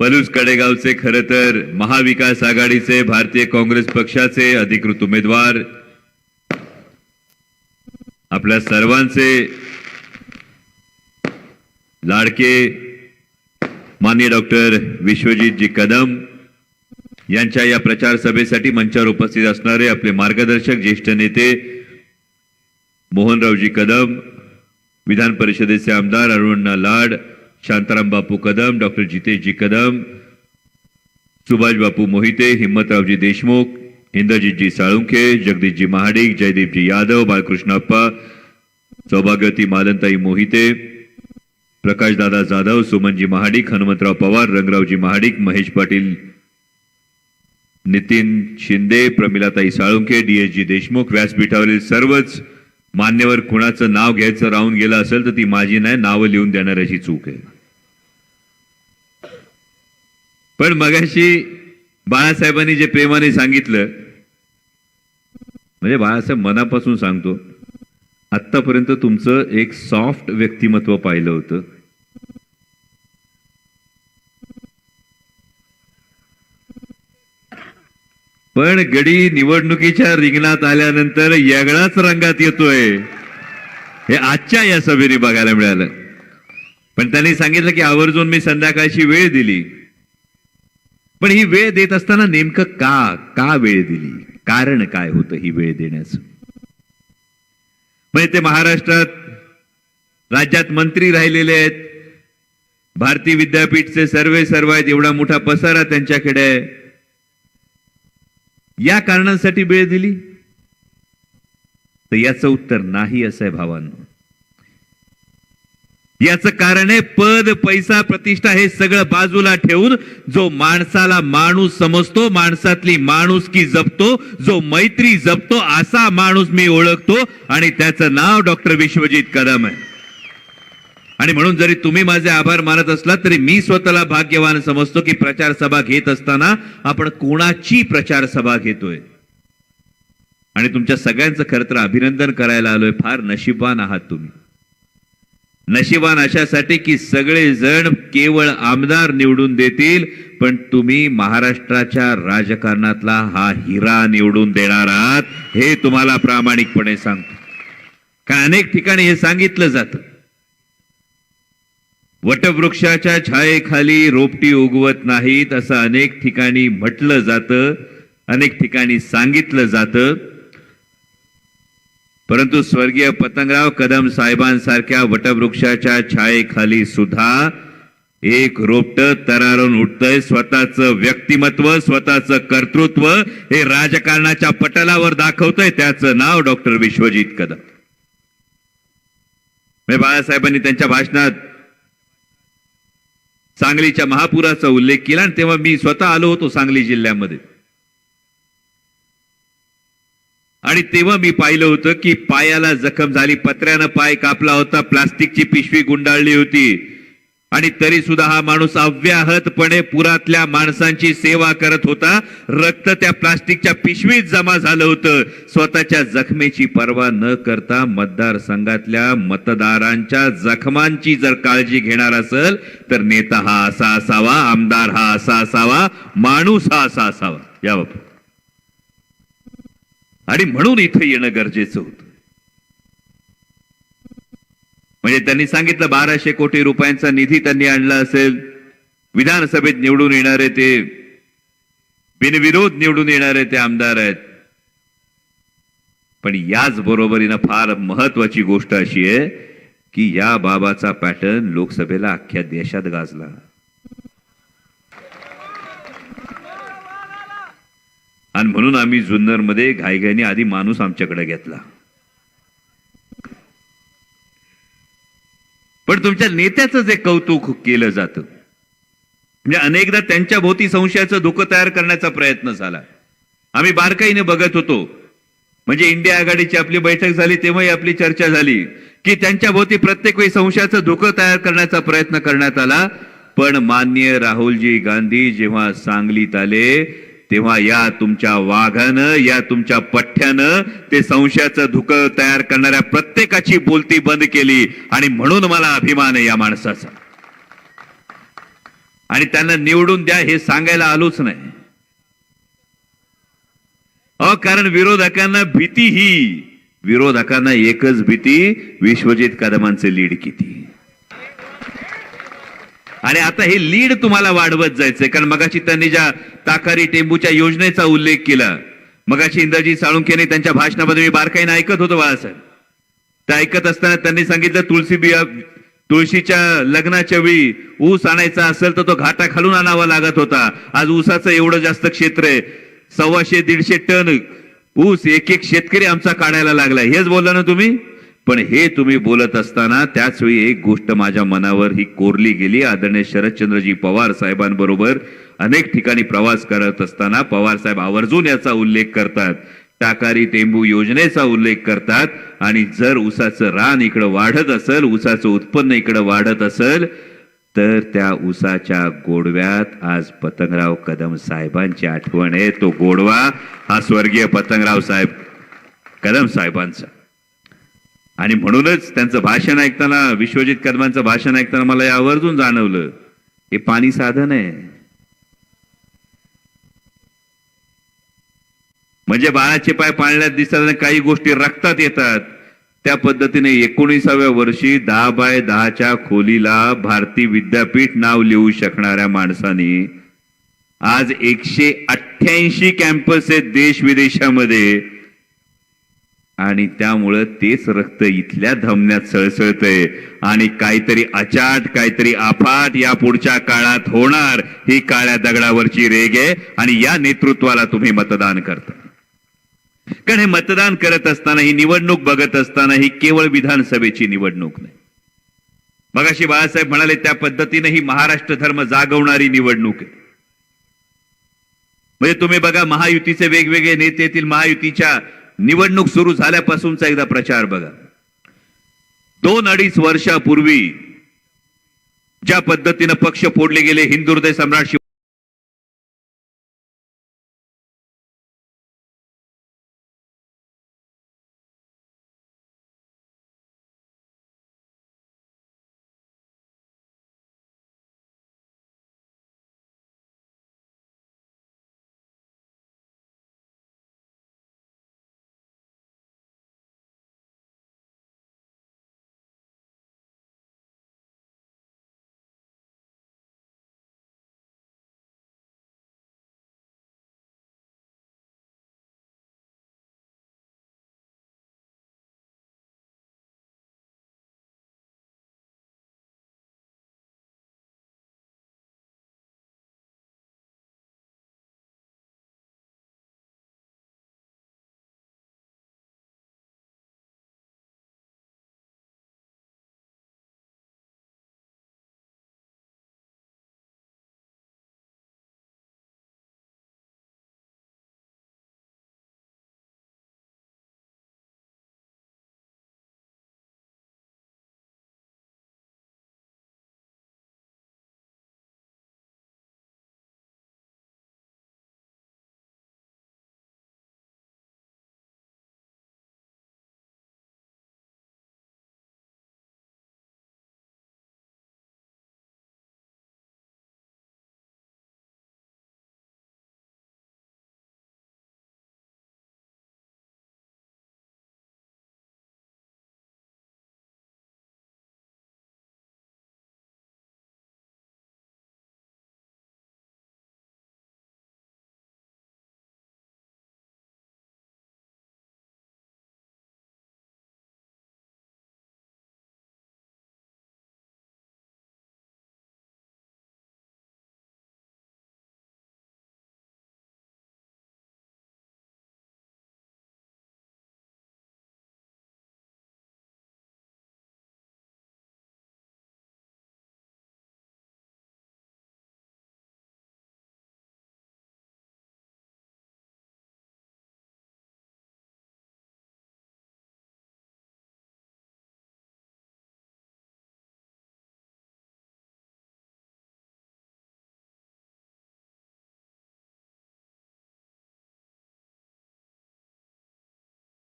पलूस कडेगावचे खर तर महाविकास आघाडीचे भारतीय काँग्रेस पक्षाचे अधिकृत उमेदवार आपल्या सर्वांचे लाडके माननीय डॉक्टर विश्वजितजी कदम यांच्या या प्रचार सभेसाठी मंचावर उपस्थित असणारे आपले मार्गदर्शक ज्येष्ठ नेते मोहनरावजी कदम विधान परिषदेचे आमदार अरुण लाड शांताराम बापू कदम डॉक्टर जितेशजी कदम सुभाष बापू मोहिते हिम्मतरावजी देशमुख इंद्रजितजी साळुंखे जगदीशजी महाडिक जयदीपजी यादव बाळकृष्णप्पा सौभाग्यवती मालनताई मोहिते प्रकाशदादा जाधव सुमनजी महाडिक हनुमंतराव पवार रंगरावजी महाडिक महेश पाटील नितीन शिंदे प्रमिलाताई साळुंखे डीएसजी देशमुख व्यासपीठावरील सर्वच मान्यवर कुणाचं नाव घ्यायचं राहून गेलं असेल तर ती माझी नाही नावं लिहून देणाऱ्याची चूक आहे. पण मगाशी बाळासाहेबांनी जे प्रेमाने सांगितलं म्हणजे बाळासाहेब मनापासून सांगतो आत्तापर्यंत तुमचं एक सॉफ्ट व्यक्तिमत्व पाहिलं होतं. पण गडी निवडणुकीच्या रिंगणात आल्यानंतर येगळाच रंगात येतोय. हे आजच्या या सभेने बघायला मिळालं. पण त्यांनी सांगितलं की आवर्जून मी संध्याकाळची वेळ दिली. पण ही वेळ देत असताना नेमकं का का वेळ दिली? कारण काय होतं ही वेळ देण्याचं? म्हणजे ते महाराष्ट्रात राज्यात मंत्री राहिलेले आहेत. भारतीय विद्यापीठचे सर्वे सर्व आहेत. एवढा मोठा पसारा त्यांच्याकडे आहे. या कारणांसाठी वेळ दिली? तर याचं उत्तर नाही असं आहे भावांनो. याच कारण आहे पद पैसा प्रतिष्ठा हे सगळं बाजूला ठेवून जो माणसाला माणूस समजतो माणसातली माणुसकी जपतो जो मैत्री जपतो असा माणूस मी ओळखतो आणि त्याचं नाव डॉक्टर विश्वजित कदम आहे. आणि म्हणून जरी तुम्ही माझे आभार मानत असलात तरी मी स्वतःला भाग्यवान समजतो की प्रचार सभा घेत असताना आपण कोणाची प्रचार सभा घेतोय? आणि तुमच्या सगळ्यांचं खरं तर अभिनंदन करायला आलोय. फार नशिबान आहात तुम्ही. नशिबान अशासाठी की सगळे जण केवळ आमदार निवडून देतील पण तुम्ही महाराष्ट्राच्या राजकारणातला हा हिरा निवडून देणार आहात हे तुम्हाला प्रामाणिकपणे सांगतो. का अनेक ठिकाणी हे सांगितलं जातं. वटवृक्षाच्या छायेखाली रोपटी उगवत नाहीत असं अनेक ठिकाणी म्हटलं जातं अनेक ठिकाणी सांगितलं जातं. परंतु स्वर्गीय पतंगराव कदम साहेबांसारख्या वटवृक्षाच्या छायेखाली सुद्धा एक रोपट तरारून उठतंय. स्वतःचं व्यक्तिमत्व स्वतःचं कर्तृत्व हे राजकारणाच्या पटलावर दाखवतंय. त्याचं नाव डॉक्टर विश्वजित कदम. म्हणजे बाळासाहेबांनी त्यांच्या भाषणात सांगलीच्या महापुराचा उल्लेख केला आणि तेव्हा मी स्वतः आलो होतो सांगली जिल्ह्यामध्ये. आणि तेव्हा मी पाहिलं होतं की पायाला जखम झाली. पत्र्यानं पाय कापला होता. प्लास्टिकची पिशवी गुंडाळली होती. आणि तरी सुद्धा हा माणूस अव्याहतपणे पुरातल्या माणसांची सेवा करत होता. रक्त त्या प्लास्टिकच्या पिशवीत जमा झालं होतं. स्वतःच्या जखमेची पर्वा न करता मतदारसंघातल्या मतदारांच्या जखमांची जर काळजी घेणार असेल तर नेता हा असा असावा आमदार हा असा असावा माणूस हा असा असावा. या बाबा आणि म्हणून इथं येणं गरजेचं होतं. म्हणजे त्यांनी सांगितलं बाराशे कोटी रुपयांचा निधी त्यांनी आणला असेल विधानसभेत निवडून येणारे ते बिनविरोध निवडून येणारे ते आमदार आहेत. पण याच बरोबरीनं फार महत्वाची गोष्ट अशी आहे की या बाबाचा पॅटर्न लोकसभेला अख्ख्या देशात गाजला. आणि म्हणून आम्ही जुन्नरमध्ये घाईघाईने आधी माणूस आमच्याकडे घेतला. पण तुमच्या नेत्याचं जे कौतुक केलं जातं म्हणजे अनेकदा त्यांच्या भोवती संशयाचं धोकं तयार करण्याचा प्रयत्न झाला. आम्ही बारकाईने बघत होतो. म्हणजे इंडिया आघाडीची आपली बैठक झाली तेव्हाही आपली चर्चा झाली की त्यांच्या भोवती प्रत्येक वेळी संशयाचं धोकं तयार करण्याचा प्रयत्न करण्यात आला. पण मान्य राहुलजी गांधी जेव्हा सांगलीत आले तेव्हा या तुमच्या वाघानं या तुमच्या पठ्ठ्यानं ते संशयाचं धुकं तयार करणाऱ्या प्रत्येकाची बोलती बंद केली. आणि म्हणून मला अभिमान आहे या माणसाचा. आणि त्यांना निवडून द्या हे सांगायला आलोच नाही. अ कारण विरोधकांना भीती ही. विरोधकांना एकच भीती विश्वजित कदमांचे लीड किती? आणि आता हे लीड तुम्हाला वाढवत जायचंय. कारण मगाशी त्यांनी ज्या ताकारी टेंबूच्या योजनेचा उल्लेख केला मगाशी इंद्रजी साळुंखेने त्यांच्या भाषणामध्ये मी बारकाईने ऐकत होतो बाळासाहेब. ते ऐकत असताना त्यांनी सांगितलं तुळशी बिया तुळशीच्या लग्नाच्या वेळी ऊस आणायचा असेल तर तो घाटा खालून आणावा लागत होता. आज ऊसाचं एवढं जास्त क्षेत्र आहे. सव्वाशे दीडशे टन ऊस एक एक शेतकरी आमचा काढायला लागलाय. हेच बोलला ना तुम्ही? पण हे तुम्ही बोलत असताना त्याचवेळी एक गोष्ट माझ्या मनावर ही कोरली गेली. आदरणीय शरदचंद्रजी पवार साहेबांबरोबर अनेक ठिकाणी प्रवास करत असताना पवार साहेब आवर्जून याचा उल्लेख करतात. टाकारी टेंबू योजनेचा उल्लेख करतात. आणि जर ऊसाचं रान इकडं वाढत असेल ऊसाचं उत्पन्न इकडं वाढत असेल तर त्या उसाच्या गोडव्यात आज पतंगराव कदम साहेबांची आठवण आहे. तो गोडवा हा स्वर्गीय पतंगराव साहेब कदम साहेबांचा. आणि म्हणूनच त्यांचं भाषण ऐकताना विश्वजित कदमांचं भाषण ऐकताना मला हे आवर्जून जाणवलं हे पाणी साधन आहे. म्हणजे बाळाचे पाय पाळण्यात दिसतात आणि काही गोष्टी रक्तात येतात. त्या पद्धतीने एकोणीसाव्या वर्षी दहा बाय दहाच्या खोलीला भारती विद्यापीठ नाव लिहू शकणाऱ्या माणसाने आज एकशे अठ्ठ्याऐंशी कॅम्पस आहेत देश विदेशामध्ये आणि त्यामुळं तेच रक्त इथल्या धमन्यात सळसळतंय. आणि काहीतरी अचाट काहीतरी आफाट या पुढच्या काळात होणार. ही काळ्या दगडावरची रेग आहे आणि या नेतृत्वाला तुम्ही मतदान करता. कारण हे मतदान करत असताना ही निवडणूक बघत असताना ही केवळ विधानसभेची निवडणूक नाही. मगाशी बाळासाहेब म्हणाले त्या पद्धतीने ही महाराष्ट्र धर्म जागवणारी निवडणूक आहे. म्हणजे तुम्ही बघा महायुतीचे वेगवेगळे नेते येतील महायुतीच्या निवडणूक सुरू झाल्यापासूनचा एकदा प्रचार बघा. दोन अडीच वर्षापूर्वी ज्या पद्धतीनं पक्ष फोडले गेले हिंदुहृदय सम्राट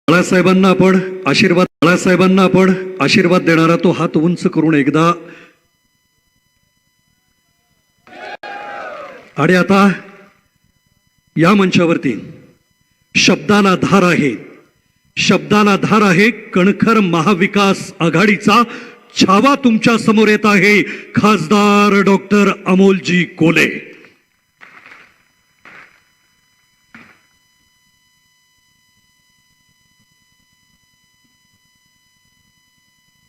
बाळासाहेबांना आपण आशीर्वाद बाळासाहेबांना आपण आशीर्वाद देणारा तो हात उंच करून एकदा आणि आता या मंचावरती शब्दाला धार आहे. शब्दाला धार आहे कणखर महाविकास आघाडीचा. छावा तुमच्यासमोर येत आहे. खासदार डॉक्टर अमोलजी कोले.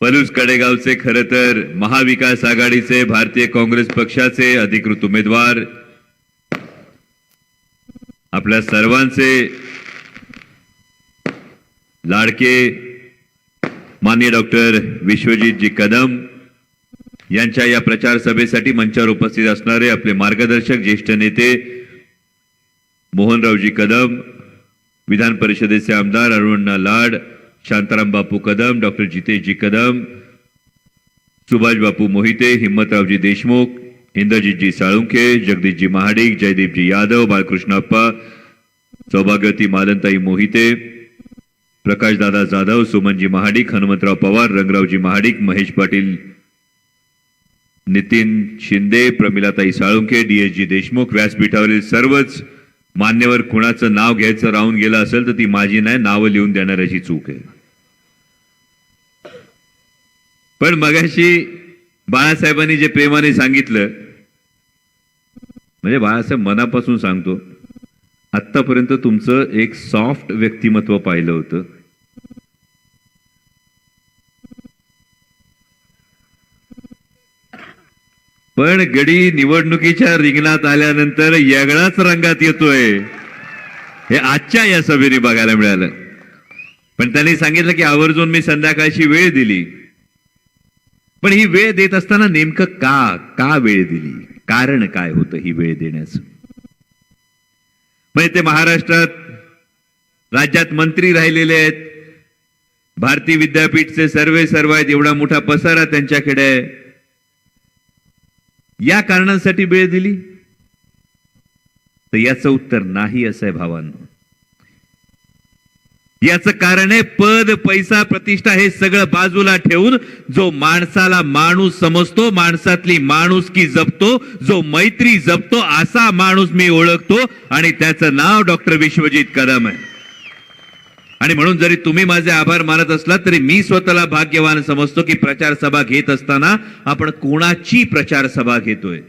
पलूस कडेगावचे खरं तर महाविकास आघाडीचे भारतीय काँग्रेस पक्षाचे अधिकृत उमेदवार आपल्या सर्वांचे लाडके माननीय डॉक्टर विश्वजितजी कदम यांच्या या प्रचार सभेसाठी मंचावर उपस्थित असणारे आपले मार्गदर्शक ज्येष्ठ नेते मोहनरावजी कदम विधान परिषदेचे आमदार अरुणा लाड शांताराम बापू कदम डॉक्टर जितेशजी कदम सुभाष बापू मोहिते हिम्मतरावजी देशमुख इंद्रजितजी साळुंखे जगदीशजी महाडिक जयदीपजी यादव बाळकृष्णप्पा सौभाग्यवती मालनताई मोहिते प्रकाशदादा जाधव सुमनजी महाडिक हनुमंतराव पवार रंगरावजी महाडिक महेश पाटील नितीन शिंदे प्रमिलाताई साळुंखे डीएसजी देशमुख व्यासपीठावरील सर्वच मान्यवर कुणाचं नाव घ्यायचं राहून गेलं असेल तर ती माझी नाही नावं लिहून देणाऱ्याची चूक आहे. पण मगाशी बाळासाहेबांनी जे प्रेमाने सांगितलं म्हणजे बाळासाहेब मनापासून सांगतो आतापर्यंत तुमचं एक सॉफ्ट व्यक्तिमत्व पाहिलं होतं. पण गडी निवडणुकीच्या रिंगणात आल्यानंतर येगळाच रंगात येतोय. हे आजच्या या सभेने बघायला मिळालं. पण त्यांनी सांगितलं की आवर्जून मी संध्याकाळची वेळ दिली. पण ही वेळ देत असताना नेमकं का का वेळ दिली? कारण काय होतं ही वेळ देण्याचं? म्हणजे ते महाराष्ट्रात राज्यात मंत्री राहिलेले आहेत. भारतीय विद्यापीठचे सर्वे सर्व आहेत. एवढा मोठा पसारा त्यांच्याकडे आहे. या कारणांसाठी वेळ दिली? तर याचं उत्तर नाही असं आहे भावांनो. याचं कारण आहे पद पैसा प्रतिष्ठा हे सगळं बाजूला ठेवून जो माणसाला माणूस समजतो माणसातली माणुसकी जपतो जो मैत्री जपतो असा माणूस मी ओळखतो आणि त्याचं नाव डॉक्टर विश्वजित कदम आहे. आणि म्हणून जरी तुम्ही माझे आभार मानत असलात तरी मी स्वतःला भाग्यवान समजतो की प्रचार सभा घेत असताना आपण कोणाची प्रचार सभा घेतोय?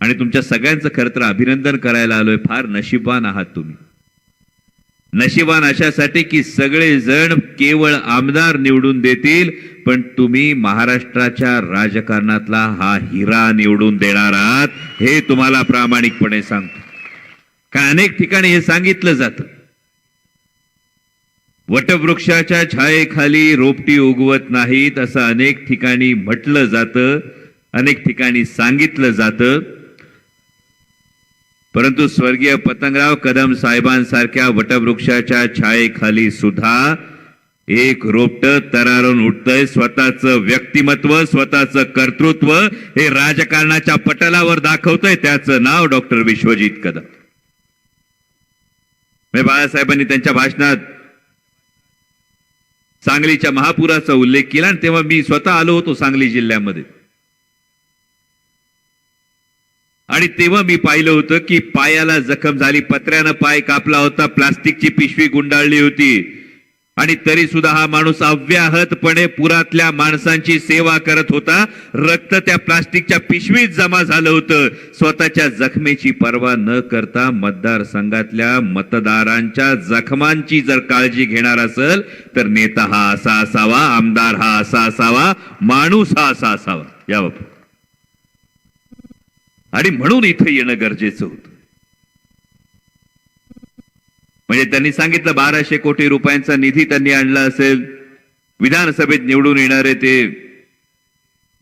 आणि तुमच्या सगळ्यांचं खरं तर अभिनंदन करायला आलोय फार नशीबवान आहात तुम्ही. नशिबान अशासाठी की सगळे जण केवळ आमदार निवडून देतील पण तुम्ही महाराष्ट्राच्या राजकारणातला हा हिरा निवडून देणार आहात हे तुम्हाला प्रामाणिकपणे सांगतो. का अनेक ठिकाणी हे सांगितलं जातं. वटवृक्षाच्या छायेखाली रोपटी उगवत नाहीत असं अनेक ठिकाणी म्हटलं जातं अनेक ठिकाणी सांगितलं जातं. परंतु स्वर्गीय पतंगराव कदम साहेबांसारख्या वटवृक्षाच्या छायेखाली सुद्धा एक रोपट तरारून उठतंय. स्वतःचं व्यक्तिमत्व स्वतःचं कर्तृत्व हे राजकारणाच्या पटलावर दाखवतंय. त्याचं नाव डॉक्टर विश्वजित कदम. म्हणजे बाळासाहेबांनी त्यांच्या भाषणात सांगलीच्या महापुराचा उल्लेख केला आणि तेव्हा मी स्वतः आलो होतो सांगली जिल्ह्यामध्ये. आणि तेव्हा मी पाहिलं होतं की पायाला जखम झाली. पत्र्यानं पाय कापला होता. प्लास्टिकची पिशवी गुंडाळली होती. आणि तरी सुद्धा हा माणूस अव्याहतपणे पुरातल्या माणसांची सेवा करत होता. रक्त त्या प्लास्टिकच्या पिशवीत जमा झालं होतं. स्वतःच्या जखमेची पर्वा न करता मतदारसंघातल्या मतदारांच्या जखमांची जर काळजी घेणार असेल तर नेता हा असा असावा आमदार हा असा असावा माणूस हा असा असावा. या बाबा आणि म्हणून इथे येणं गरजेचं होतं. म्हणजे त्यांनी सांगितलं बाराशे कोटी रुपयांचा निधी त्यांनी आणला असेल. विधानसभेत निवडून येणारे ते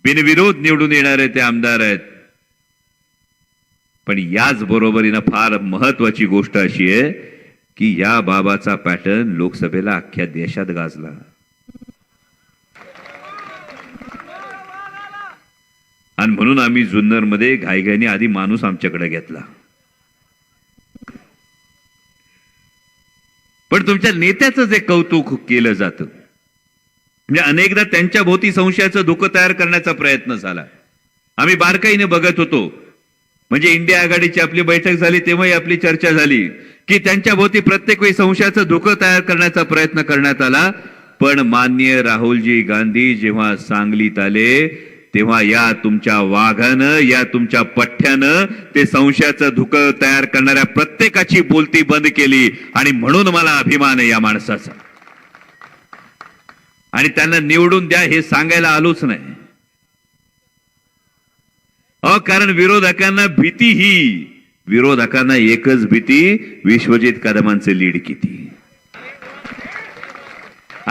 बिनविरोध निवडून येणारे ते आमदार आहेत. पण याच बरोबरीनं फार महत्वाची गोष्ट अशी आहे की या बाबाचा पॅटर्न लोकसभेला अख्ख्या देशात गाजला. आणि म्हणून आम्ही जुन्नरमध्ये घाईघाईने आधी माणूस आमच्याकडे घेतला. पण तुमच्या नेत्याचं जे कौतुक केलं जातं म्हणजे अनेकदा त्यांच्या भोवती संशयाचं धोकं तयार करण्याचा प्रयत्न झाला. आम्ही बारकाईने बघत होतो. म्हणजे इंडिया आघाडीची आपली बैठक झाली तेव्हाही आपली चर्चा झाली की त्यांच्या भोवती प्रत्येक वेळी संशयाचं धोकं तयार करण्याचा प्रयत्न करण्यात आला. पण मान्य राहुलजी गांधी जेव्हा सांगलीत आले तेव्हा या तुमच्या वाघानं या तुमच्या पठ्ठ्यानं ते संशयाचं धुकं तयार करणाऱ्या प्रत्येकाची बोलती बंद केली. आणि म्हणून मला अभिमान आहे या माणसाचा. आणि त्यांना निवडून द्या हे सांगायला आलोच नाही. अ कारण विरोधकांना भीती ही. विरोधकांना एकच भीती विश्वजित कदमांचे लीड किती?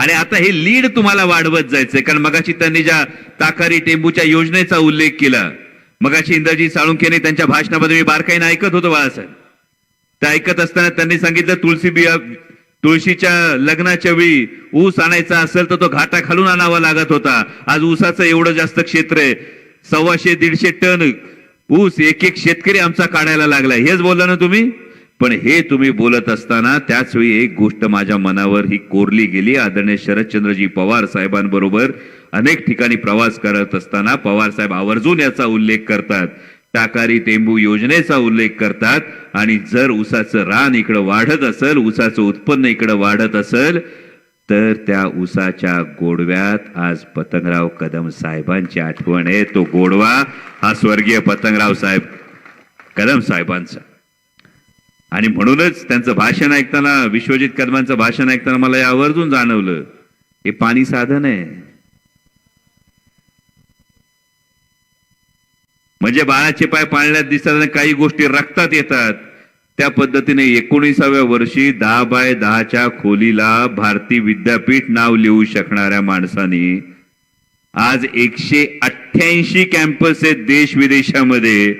आणि आता हे लीड तुम्हाला वाढवत जायचंय. कारण मगाशी त्यांनी ज्या ताकारी टेंबूच्या योजनेचा उल्लेख केला मगाशी इंद्रजीत साळुंखेने त्यांच्या भाषणामध्ये मी बारकाईने ऐकत होतो बाळासाहेब. ते ऐकत असताना त्यांनी सांगितलं तुळशी बिया तुळशीच्या लग्नाच्या वेळी ऊस आणायचा असेल तर तो घाटा खालून आणावा लागत होता. आज ऊसाचं एवढं जास्त क्षेत्र आहे. सव्वाशे दीडशे टन ऊस एक एक शेतकरी आमचा काढायला लागलाय. हेच बोलला ना तुम्ही? पण हे तुम्ही बोलत असताना त्याच वेळी एक गोष्ट माझ्या मनावर ही कोरली गेली. आदरणीय शरदचंद्रजी पवार साहेबांबरोबर अनेक ठिकाणी प्रवास करत असताना पवार साहेब आवर्जून याचा उल्लेख करतात. टाकारी तेंबू योजनेचा उल्लेख करतात. आणि जर उसाचं रान इकडं वाढत असेल उसाचं उत्पन्न इकडं वाढत असेल तर त्या उसाच्या गोडव्यात आज पतंगराव कदम साहेबांची आठवण आहे. तो गोडवा हा स्वर्गीय पतंगराव साहेब कदम साहेबांचा. आणि म्हणूनच त्यांचं भाषण ऐकताना विश्वजित कदमांचं भाषण ऐकताना मला हे आवर्जून जाणवलं हे पाणी साधन आहे. म्हणजे बाळाचे पाय पाळण्यात दिसतात काही गोष्टी रक्तात येतात. त्या पद्धतीने एकोणीसाव्या वर्षी दहा बाय दहाच्या खोलीला भारती विद्यापीठ नाव लिहू शकणाऱ्या माणसाने आज एकशे अठ्ठ्याऐंशी कॅम्पस आहेत देश विदेशामध्ये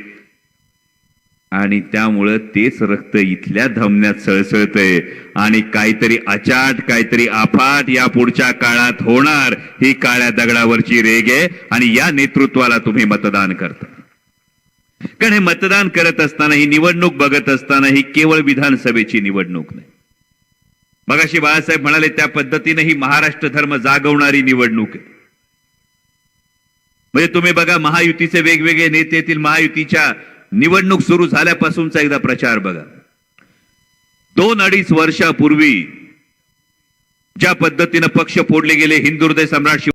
आणि त्यामुळं तेच रक्त इथल्या धमन्यात सळसळतंय. आणि काहीतरी अचाट काहीतरी आफाट या पुढच्या काळात होणार ही काळ्या दगडावरची रेग आहे आणि या नेतृत्वाला तुम्ही मतदान करता. कारण हे मतदान करत असताना ही निवडणूक बघत असताना ही केवळ विधानसभेची निवडणूक नाही. मगाशी बाळासाहेब म्हणाले त्या पद्धतीने ही महाराष्ट्र धर्म जागवणारी निवडणूक आहे. म्हणजे तुम्ही बघा महायुतीचे वेगवेगळे नेते येतील महायुतीच्या निवडणूक सुरू झाल्यापासूनचा एकदा प्रचार बघा. दोन अडीच वर्षापूर्वी ज्या पद्धतीनं पक्ष फोडले गेले हिंदू हृदय सम्राट शिव